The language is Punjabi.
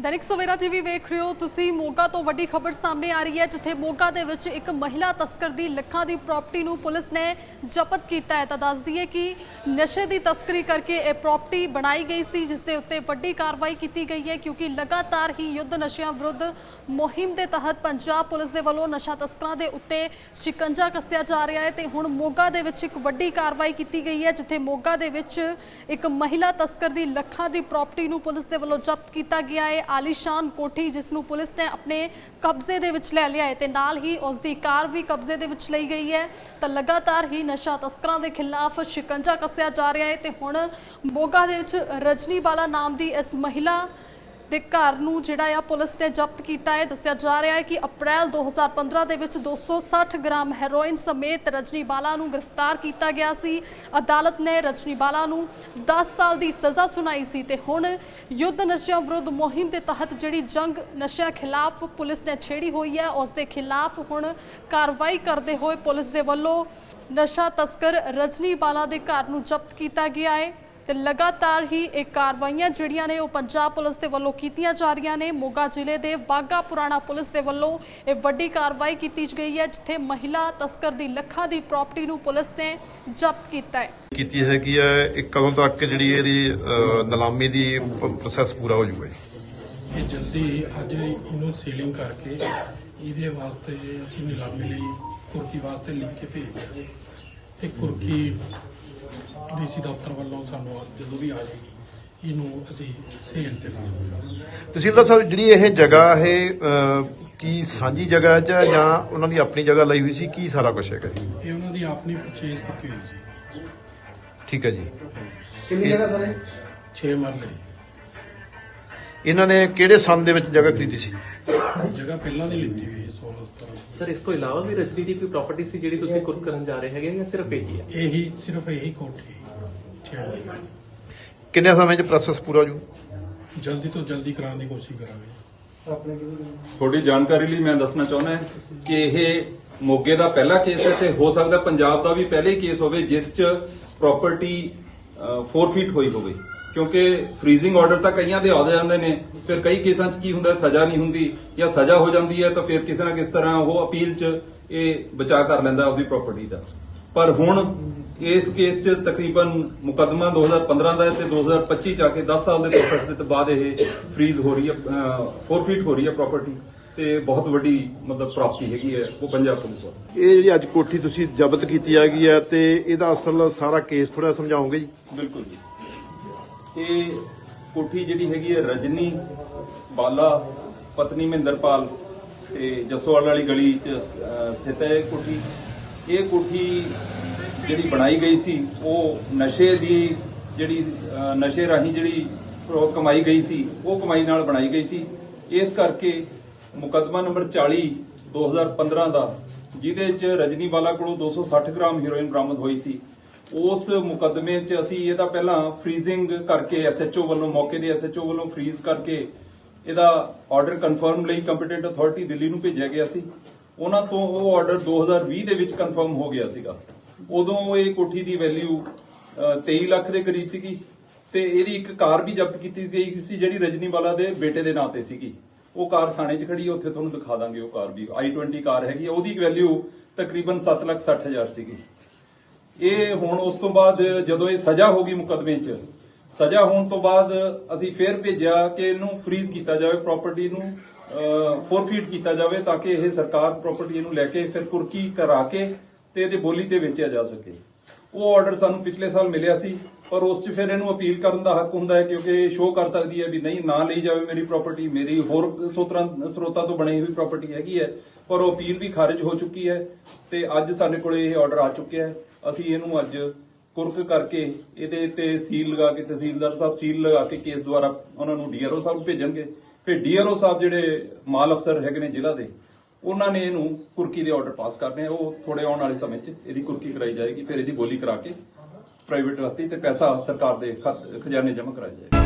ਦੈਨਿਕ ਸਵੇਰਾ ਟੀਵੀ ਵੇਖ ਰਹੇ ਹੋ, ਤੁਸੀਂ ਮੋਗਾ ਤੋਂ ਵੱਡੀ ਖਬਰ ਸਾਹਮਣੇ ਆ ਰਹੀ ਹੈ, ਜਿੱਥੇ ਮੋਗਾ ਦੇ ਵਿੱਚ ਇੱਕ ਮਹਿਲਾ ਤਸਕਰ ਦੀ ਲੱਖਾਂ ਦੀ ਪ੍ਰਾਪਰਟੀ ਨੂੰ ਪੁਲਿਸ ਨੇ ਜ਼ਬਤ ਕੀਤਾ ਹੈ। ਤਾਂ ਦੱਸ ਦਈਏ ਕਿ ਨਸ਼ੇ ਦੀ ਤਸਕਰੀ ਕਰਕੇ ਇਹ ਪ੍ਰਾਪਰਟੀ ਬਣਾਈ ਗਈ ਸੀ, ਜਿਸ ਦੇ ਉੱਤੇ ਵੱਡੀ ਕਾਰਵਾਈ ਕੀਤੀ ਗਈ ਹੈ, ਕਿਉਂਕਿ ਲਗਾਤਾਰ ਹੀ ਯੁੱਧ ਨਸ਼ਿਆਂ ਵਿਰੁੱਧ ਮੁਹਿੰਮ ਦੇ ਤਹਿਤ ਪੰਜਾਬ ਪੁਲਿਸ ਦੇ ਵੱਲੋਂ ਨਸ਼ਾ ਤਸਕਰਾਂ ਦੇ ਉੱਤੇ ਸ਼ਿਕੰਜਾ ਕੱਸਿਆ ਜਾ ਰਿਹਾ ਹੈ। ਤੇ ਹੁਣ ਮੋਗਾ ਦੇ ਵਿੱਚ ਇੱਕ ਵੱਡੀ ਕਾਰਵਾਈ ਕੀਤੀ ਗਈ ਹੈ, ਜਿੱਥੇ ਮੋਗਾ ਦੇ ਵਿੱਚ ਇੱਕ ਮਹਿਲਾ ਤਸਕਰ ਦੀ ਲੱਖਾਂ ਦੀ ਪ੍ਰਾਪਰਟੀ ਨੂੰ ਪੁਲਿਸ ਦੇ ਵੱਲੋਂ ਜ਼ਬਤ ਕੀਤਾ ਗਿਆ ਹੈ। ਆਲੀਸ਼ਾਨ ਕੋਠੀ ਜਿਸ ਨੂੰ ਪੁਲਿਸ ਨੇ ਆਪਣੇ ਕਬਜ਼ੇ ਦੇ ਵਿੱਚ ਲੈ ਲਿਆ ਹੈ ਤੇ ਨਾਲ ਹੀ ਉਸ ਦੀ ਕਾਰ ਵੀ ਕਬਜ਼ੇ ਦੇ ਵਿੱਚ ਲਈ ਗਈ ਹੈ। ਤਾਂ ਲਗਾਤਾਰ ਹੀ ਨਸ਼ਾ ਤਸਕਰਾਂ ਦੇ ਖਿਲਾਫ ਸ਼ਿਕੰਜਾ ਕੱਸਿਆ ਜਾ ਰਿਹਾ ਹੈ ਤੇ ਹੁਣ ਮੋਗਾ ਦੇ ਵਿੱਚ ਰਜਨੀ ਬਾਲਾ ਨਾਮ ਦੀ ਇਸ ਮਹਿਲਾ ਦੇ ਘਰ ਨੂੰ ਜਿਹੜਾ ਆ ਪੁਲਿਸ ਨੇ ਜ਼ਬਤ ਕੀਤਾ ਹੈ। ਦੱਸਿਆ ਜਾ ਰਿਹਾ ਹੈ ਕਿ ਅਪ੍ਰੈਲ 2015 ਦੇ ਵਿੱਚ 260 ਗ੍ਰਾਮ ਹੈਰੋਇਨ ਸਮੇਤ ਰਜਨੀ ਬਾਲਾ ਨੂੰ ਗ੍ਰਿਫਤਾਰ ਕੀਤਾ ਗਿਆ ਸੀ। ਅਦਾਲਤ ਨੇ ਰਜਨੀ ਬਾਲਾ ਨੂੰ 10 ਸਾਲ ਦੀ ਸਜ਼ਾ ਸੁਣਾਈ ਸੀ ਤੇ ਹੁਣ ਯੁੱਧ ਨਸ਼ਿਆਂ ਵਿਰੁੱਧ ਮੁਹਿੰਮ ਦੇ ਤਹਿਤ ਜਿਹੜੀ ਜੰਗ ਨਸ਼ਿਆਂ ਖਿਲਾਫ ਪੁਲਿਸ ਨੇ ਛੇੜੀ ਹੋਈ ਹੈ, ਉਸ ਦੇ ਖਿਲਾਫ ਹੁਣ ਕਾਰਵਾਈ ਕਰਦੇ ਹੋਏ ਪੁਲਿਸ ਦੇ ਵੱਲੋਂ ਨਸ਼ਾ ਤਸਕਰ ਰਜਨੀ ਬਾਲਾ ਦੇ ਘਰ ਨੂੰ ਜ਼ਬਤ ਕੀਤਾ ਗਿਆ ਹੈ। ਤੇ ਲਗਾਤਾਰ ਹੀ ਇਹ ਕਾਰਵਾਈਆਂ ਜਿਹੜੀਆਂ ਨੇ ਉਹ ਪੰਜਾਬ ਪੁਲਿਸ ਦੇ ਵੱਲੋਂ ਕੀਤੀਆਂ ਜਾ ਰਹੀਆਂ ਨੇ। ਮੋਗਾ ਜ਼ਿਲ੍ਹੇ ਦੇ ਬਾਗਾ ਪੁਰਾਣਾ ਪੁਲਿਸ ਦੇ ਵੱਲੋਂ ਇਹ ਵੱਡੀ ਕਾਰਵਾਈ ਕੀਤੀ ਗਈ ਹੈ ਜਿੱਥੇ ਮਹਿਲਾ ਤਸਕਰ ਦੀ ਲੱਖਾਂ ਦੀ ਪ੍ਰਾਪਰਟੀ ਨੂੰ ਪੁਲਿਸ ਨੇ ਜ਼ਬਤ ਕੀਤਾ ਹੈ। ਕੀਤੀ ਹੈਗੀ ਹੈ ਇੱਕ ਕਦੋਂ ਤੱਕ ਜਿਹੜੀ ਇਹਦੀ ਅਹ, ਨਿਲਾਮੀ ਦੀ ਪ੍ਰੋਸੈਸ ਪੂਰਾ ਹੋ ਜਾਊਗਾ ਜੀ? ਇਹ ਜਲਦੀ ਅੱਜ ਇਹਨੂੰ ਸੀਲਿੰਗ ਕਰਕੇ ਇਹਦੇ ਵਾਸਤੇ ਅਸੀਂ ਨਿਲਾਮੀ ਲਈ ਕੁਰਕੀ ਵਾਸਤੇ ਲਿਖ ਕੇ ਭੇਜ ਦਿਆਂਗੇ ਤੇ ਕੁਰਕੀ ਡੀਸੀ ਦਫ਼ਤਰ ਵੱਲੋਂ ਸਾਨੂੰ ਜਦੋਂ ਵੀ ਆ ਜਾਏਗੀ ਇਹਨੂੰ ਅਸੀਂ ਸੇਲ ਤੇ ਲਾਵਾਂਗੇ ਤਹਿਸੀਲਦਾਰ ਸਾਹਿਬ ਜਿਹੜੀ ਇਹ ਜਗ੍ਹਾ ਇਹ ਅਹ, ਕੀ ਸਾਂਝੀ ਜਗ੍ਹਾ ਹੈ ਜਾਂ ਜਾਂ ਉਹਨਾਂ ਦੀ ਆਪਣੀ ਜਗ੍ਹਾ ਲਈ ਹੋਈ ਸੀ? ਕੀ ਸਾਰਾ ਕੁਝ ਹੈਗਾ ਜੀ? ਇਹ ਉਹਨਾਂ ਦੀ ਆਪਣੀ ਪਰਚੇਜ਼ ਕੀਤੀ ਹੋਈ ਸੀ। ਠੀਕ ਹੈ ਜੀ। ਕਿੰਨੀ ਜਗ੍ਹਾ ਸਰ ਇਹ? 6 ਮਰਲੇ ਇਹਨਾਂ ਨੇ ਕਿਹੜੇ ਸੰਨ ਦੇ ਵਿੱਚ ਜਗ੍ਹਾ ਖਰੀਦੀ ਸੀ? ਜਗ੍ਹਾ ਪਹਿਲਾਂ ਦੀ ਲਿੱਤੀ ਹੋਈ ਹੈ 16 17 ਸਰ ਇਸ ਤੋਂ ਇਲਾਵਾ ਵੀ ਰਜਨੀ ਦੀ ਕੋਈ ਪ੍ਰਾਪਰਟੀ ਸੀ ਜਿਹੜੀ ਤੁਸੀਂ ਕੁਰਕ ਕਰਨ ਜਾ ਰਹੇ ਹੈਗੇ ਜਾਂ ਸਿਰਫ ਇਹੀ ਹੈ ਇਹੀ ਸਿਰਫ ਇਹੀ ਕੋਠੀ 6 ਮਰਲੇ ਕਿੰਨੇ ਸਮੇਂ 'ਚ ਪ੍ਰੋਸੈਸ ਪੂਰਾ ਹੋ ਜੂ? ਜਲਦੀ ਤੋਂ ਜਲਦੀ ਕਰਾਉਣ ਦੀ ਕੋਸ਼ਿਸ਼ ਕਰਾਂਗੇ। ਥੋੜੀ ਜਾਣਕਾਰੀ ਲਈ ਮੈਂ ਦੱਸਣਾ ਚਾਹੁੰਦਾ ਹਾਂ ਕਿ ਇਹ ਮੋਗੇ ਦਾ ਪਹਿਲਾ ਕੇਸ ਹੈ ਤੇ ਹੋ ਸਕਦਾ ਪੰਜਾਬ ਦਾ ਵੀ ਪਹਿਲੇ ਕੇਸ ਹੋਵੇ ਜਿਸ 'ਚ ਪ੍ਰਾਪਰਟੀ ਫੋਰਫੀਟ ਹੋਈ ਹੋਵੇ। ਕਿਉਂਕਿ ਫ੍ਰੀਜ਼ਿੰਗ ਆਰਡਰ ਤਾਂ ਕਈਆਂ ਦੇ ਆ ਜਾਂਦੇ ਨੇ ਫਿਰ ਕਈ ਕੇਸਾਂ 'ਚ ਕੀ ਹੁੰਦਾ ਸਜ਼ਾ ਨਹੀਂ ਹੁੰਦੀ ਜਾਂ ਸਜ਼ਾ ਹੋ ਜਾਂਦੀ ਹੈ ਤਾਂ ਫਿਰ ਕਿਸੇ ਨਾ ਕਿਸ ਤਰ੍ਹਾਂ ਉਹ ਅਪੀਲ 'ਚ ਇਹ ਬਚਾ ਕਰ ਲੈਂਦਾ ਆਪਦੀ ਪ੍ਰਾਪਰਟੀ ਦਾ। ਪਰ ਹੁਣ ਇਸ ਕੇਸ 'ਚ ਤਕਰੀਬਨ ਮੁਕੱਦਮਾ 2015 ਦਾ ਹੈ ਤੇ 2025 ਚ ਆ ਕੇ 10 ਸਾਲ ਦੇ ਪ੍ਰੋਸੈਸ ਦੇ ਬਾਅਦ ਇਹ ਫ੍ਰੀਜ਼ ਹੋ ਰਹੀ ਹੈ ਫੋਰਫੀਟ ਹੋ ਰਹੀ ਹੈ ਪ੍ਰਾਪਰਟੀ ਤੇ ਬਹੁਤ ਵੱਡੀ ਮਤਲਬ ਪ੍ਰਾਪਤੀ ਹੈਗੀ ਹੈ ਉਹ ਪੰਜਾਬ ਪੁਲਿਸ ਵਾਸਤੇ। ਇਹ ਜਿਹੜੀ ਅੱਜ ਕੋਠੀ ਤੁਸੀਂ ਜ਼ਬਤ ਕੀਤੀ ਹੈਗੀ ਹੈ ਤੇ ਇਹਦਾ ਅਸਲ ਸਾਰਾ ਕੇਸ ਥੋੜਾ ਸਮਝਾਓਗੇ ਜੀ? ਬਿਲਕੁਲ ਜੀ। ਇਹ ਕੋਠੀ ਜਿਹੜੀ ਹੈਗੀ ਹੈ ਰਜਨੀ, ਬਾਲਾ, ਪਤਨੀ ਮਹਿੰਦਰਪਾਲ ਤੇ ਜਸੋਵਾਲ ਵਾਲੀ ਗਲੀ ਚ ਸਥਿਤ ਹੈ ਇਹ ਕੋਠੀ। ਇਹ ਕੋਠੀ ਜਿਹੜੀ ਬਣਾਈ ਗਈ ਸੀ, ਉਹ ਨਸ਼ੇ ਦੀ ਜਿਹੜੀ ਨਸ਼ੇ ਰਾਹੀਂ ਜਿਹੜੀ ਕਮਾਈ ਗਈ ਸੀ, ਉਹ ਕਮਾਈ ਨਾਲ ਬਣਾਈ ਗਈ ਸੀ। ਇਸ ਕਰਕੇ ਮੁਕੱਦਮਾ ਨੰਬਰ 40 2015 ਦਾ, ਜਿਹਦੇ ਚ ਰਜਨੀ ਬਾਲਾ ਕੋਲੋਂ 260 ਗ੍ਰਾਮ ਹੀਰੋਇਨ ਬਰਾਮਦ ਹੋਈ ਸੀ। ਉਸ ਮੁਕੱਦਮੇ 'ਚ ਅਸੀਂ ਇਹਦਾ ਪਹਿਲਾਂ ਫ੍ਰੀਜ਼ਿੰਗ ਕਰਕੇ ਐਸਐਚਓ ਵੱਲੋਂ ਮੌਕੇ ਦੇ ਐਸਐਚਓ ਵੱਲੋਂ ਫ੍ਰੀਜ਼ ਕਰਕੇ ਇਹਦਾ ਆਰਡਰ ਕਨਫਰਮ ਲਈ ਕੰਪੀਟੈਂਟ ਅਥਾਰਟੀ ਦਿੱਲੀ ਨੂੰ ਭੇਜਿਆ ਗਿਆ ਸੀ। ਉਹਨਾਂ ਤੋਂ ਉਹ ਆਰਡਰ 2020 ਦੇ ਵਿੱਚ ਕਨਫਰਮ ਹੋ ਗਿਆ ਸੀਗਾ। ਉਦੋਂ ਇਹ ਕੋਠੀ ਦੀ ਵੈਲਿਊ 23 ਲੱਖ ਦੇ ਕਰੀਬ ਸੀਗੀ ਤੇ ਇਹਦੀ ਇੱਕ ਕਾਰ ਵੀ ਜ਼ਬਤ ਕੀਤੀ ਗਈ ਸੀ ਜਿਹੜੀ ਰਜਨੀਵਾਲਾ ਦੇ ਬੇਟੇ ਦੇ ਨਾਂ ਤੇ ਸੀਗੀ। ਉਹ ਕਾਰ ਥਾਣੇ 'ਚ ਖੜੀ ਹੈ ਉੱਥੇ ਤੁਹਾਨੂੰ ਦਿਖਾ ਦਾਂਗੇ ਉਹ ਕਾਰ ਵੀ। I20 ਕਾਰ ਹੈਗੀ ਹੈ, ਉਹਦੀ ਵੈਲਿਊ ਤਕਰੀਬਨ 7 ਲੱਖ 60 ਹਜ਼ਾਰ ਸੀਗੀ। ਇਹ ਹੁਣ ਉਸ ਤੋਂ ਬਾਅਦ ਜਦੋਂ ਇਹ ਸਜ਼ਾ ਹੋ ਗਈ ਮੁਕਦਮੇ 'ਚ, ਸਜ਼ਾ ਹੋਣ ਤੋਂ ਬਾਅਦ ਅਸੀਂ ਫੇਰ ਭੇਜਿਆ ਕਿ ਇਹਨੂੰ ਫ੍ਰੀਜ਼ ਕੀਤਾ ਜਾਵੇ ਪ੍ਰਾਪਰਟੀ ਨੂੰ ਫੋਰਫੀਟ ਕੀਤਾ ਜਾਵੇ ਤਾਂ ਕਿ ਇਹ ਸਰਕਾਰ ਪ੍ਰਾਪਰਟੀ ਨੂੰ ਲੈ ਕੇ ਫਿਰ ਕੁਰਕੀ ਕਰਾ ਕੇ ਤੇ ਇਹਦੇ ਬੋਲੀ ਤੇ ਵੇਚਿਆ ਜਾ ਸਕੇ। ਉਹ ਆਰਡਰ ਸਾਨੂੰ ਪਿਛਲੇ ਸਾਲ ਮਿਲਿਆ ਸੀ, ਪਰ ਉਸ 'ਚ ਫਿਰ ਇਹਨੂੰ ਅਪੀਲ ਕਰਨ ਦਾ ਹੱਕ ਹੁੰਦਾ ਹੈ ਕਿਉਂਕਿ ਇਹ ਸ਼ੋਅ ਕਰ ਸਕਦੀ ਹੈ ਵੀ ਨਹੀਂ, ਨਾ ਲਈ ਜਾਵੇ ਮੇਰੀ ਪ੍ਰਾਪਰਟੀ ਮੇਰੀ ਹੋਰ ਸੋਤਰਾਂ, ਸਰੋਤਾਂ ਤੋਂ ਬਣੀ ਹੋਈ ਪ੍ਰਾਪਰਟੀ ਹੈਗੀ ਹੈ। ਪਰ ਉਹ ਅਪੀਲ ਵੀ ਖਾਰਜ ਹੋ ਚੁੱਕੀ ਹੈ ਤੇ ਅੱਜ ਸਾਡੇ ਕੋਲੇ ਇਹ ਆਰਡਰ ਆ ਚੁੱਕਿਆ ਹੈ। ਅਸੀਂ ਇਹਨੂੰ ਅੱਜ ਕੁਰਕ ਕਰਕੇ ਇਹਦੇ ਤੇ ਸੀਲ ਲਗਾ ਕੇ, ਤਹਿਸੀਲਦਾਰ ਸਾਹਿਬ ਸੀਲ ਲਗਾ ਕੇ ਕੇਸ ਦੁਆਰਾ ਉਹਨਾਂ ਨੂੰ ਡੀਆਰਓ ਸਾਹਿਬ ਭੇਜਣਗੇ। ਫਿਰ ਡੀਆਰਓ ਸਾਹਿਬ ਜਿਹੜੇ ਮਾਲ ਅਫਸਰ ਹੈਗੇ ਨੇ ਜ਼ਿਲ੍ਹਾ ਦੇ, ਉਹਨਾਂ ਨੇ ਇਹਨੂੰ ਕੁਰਕੀ ਦੇ ਆਰਡਰ ਪਾਸ ਕਰਨੇ ਆ। ਉਹ ਥੋੜੇ ਆਉਣ ਵਾਲੇ ਸਮੇਂ 'ਚ ਇਹਦੀ ਕੁਰਕੀ ਕਰਾਈ ਜਾਏਗੀ, ਫਿਰ ਇਹਦੀ ਬੋਲੀ ਕਰਾ ਕੇ ਪ੍ਰਾਈਵੇਟ ਰੱਤੀ ਤੇ ਪੈਸਾ ਸਰਕਾਰ ਦੇ ਖਤ- ਖਜ਼ਾਨੇ ਜਮ੍ਹਾਂ ਕਰਾਇਆ ਜਾਏਗਾ।